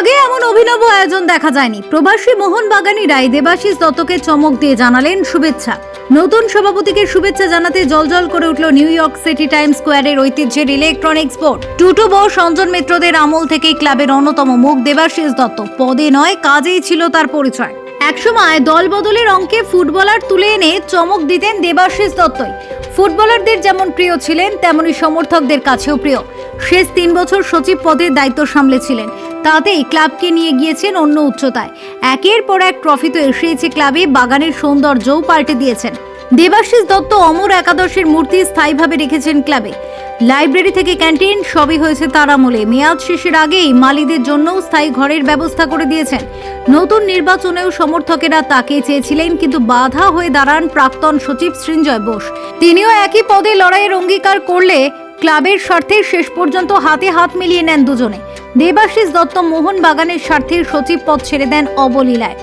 অভিনব আয়োজন দেখা যায়নি। প্রবাসী মোহনবাগানীরাই দেবাশিস দত্তকে চমক দিয়ে জানালেন শুভেচ্ছা। নতুন সভাপতিকে শুভেচ্ছা জানাতে জলজল করে উঠল নিউ ইয়র্ক সিটি টাইম স্কোয়ারের ঐতিহ্যের ইলেকট্রনিক্স বোর্ড। টুটু বো, সঞ্জন মিত্রদের আমল থেকেই ক্লাবের অন্যতম মুখ দেবাশিস দত্ত। পদে নয়, কাজেই ছিল তার পরিচয়। একসময় দল বদলের অঙ্কে ফুটবলার তুলে এনে চমক দিতেন দেবাশিস দত্তই। ফুটবলারদের যেমন প্রিয় ছিলেন, তেমনি সমর্থকদের কাছেও প্রিয়। শেষ তিন বছর সচিব পদের দায়িত্ব সামলেছিলেন। তাতেই ক্লাবকে নিয়ে গিয়েছেন অন্য উচ্চতায়। একের পর এক ট্রফি তো এসেছে ক্লাবে, বাগানের সৌন্দর্যও পাল্টে দিয়েছেন। দেবাশিস দত্ত অমর একাদশের মূর্তি স্থায়ীভাবে রেখেছেন ক্লাবে। লাইব্রেরি থেকে ক্যান্টিন, সবই হয়েছে তার আমলে। মেয়াদ শেষের আগেই মালিদের জন্যও স্থায়ী ঘরের ব্যবস্থা করে দিয়েছেন। নতুন নির্বাচনেও সমর্থকেরা তাকে চেয়েছিলেন, কিন্তু বাধা হয়ে দাঁড়ান প্রাক্তন সচিব সৃঞ্জয় বোস। তিনিও একই পদে লড়াইয়ের অঙ্গীকার করলে ক্লাবের স্বার্থে শেষ পর্যন্ত হাতে হাত মিলিয়ে নেন দুজনে। দেবাশিস দত্ত মোহন বাগানের স্বার্থে সচিব পদ ছেড়ে দেন অবলীলায়।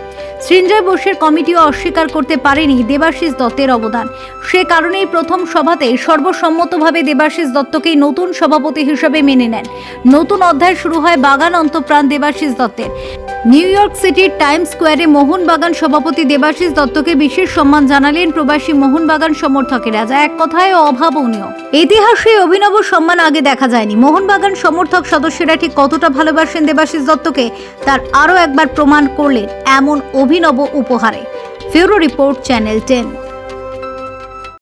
সৃঞ্জয় বোসের কমিটিও অস্বীকার করতে পারেনি দেবাশিস দত্তের অবদান। সে কারণেই প্রথম সভাতে সর্বসম্মতভাবে দেবাশিস দত্তকেই নতুন সভাপতি হিসেবে মেনে নেন। নতুন অধ্যায় শুরু হয় বাগান অন্তপ্রাণ দেবাশিস দত্তের। নিউ ইয়র্ক সিটির টাইম স্কোয়ারে মোহনবাগান সভাপতি দেবাশিস দত্তকে বিশেষ সম্মান জানালেন প্রবাসী মোহনবাগান সমর্থকেরা, যা এক কথায় অভাবনীয়। ইতিহাসে অভিনব সম্মান আগে দেখা যায়নি। মোহনবাগান সমর্থক সদস্যরা ঠিক কতটা ভালোবাসেন দেবাশিস দত্তকে, তার আরও একবার প্রমাণ করলেন এমন অভিনব উপহারে। ফিউরো রিপোর্ট, চ্যানেল টেন।